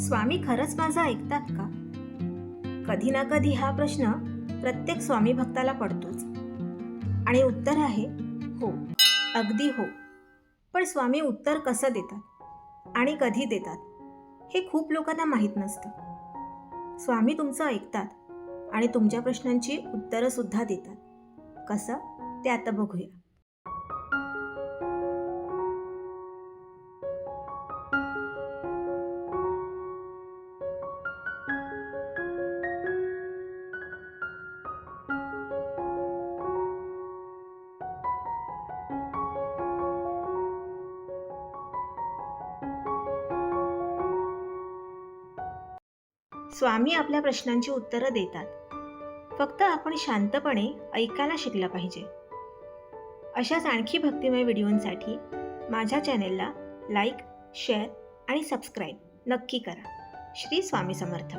स्वामी खरंच माझं ऐकतात का? कधी ना कधी हा प्रश्न प्रत्येक स्वामी भक्ताला पडतोच. आणि उत्तर आहे हो. अगदी हो. पण स्वामी उत्तर कसं देतात? आणि कधी देतात? हे खूप लोकांना माहीत नसतं. स्वामी तुमचं ऐकतात आणि तुमच्या प्रश्नांची उत्तरंसुद्धा देतात. कसं? ते आता बघूया. स्वामी आपल्या प्रश्नांची उत्तरं देतात. फक्त आपण शांतपणे ऐकायला शिकलं पाहिजे. अशाच आणखी भक्तिमय व्हिडिओंसाठी माझ्या चॅनेलला लाईक शेअर आणि सबस्क्राईब नक्की करा. श्री स्वामी समर्थ.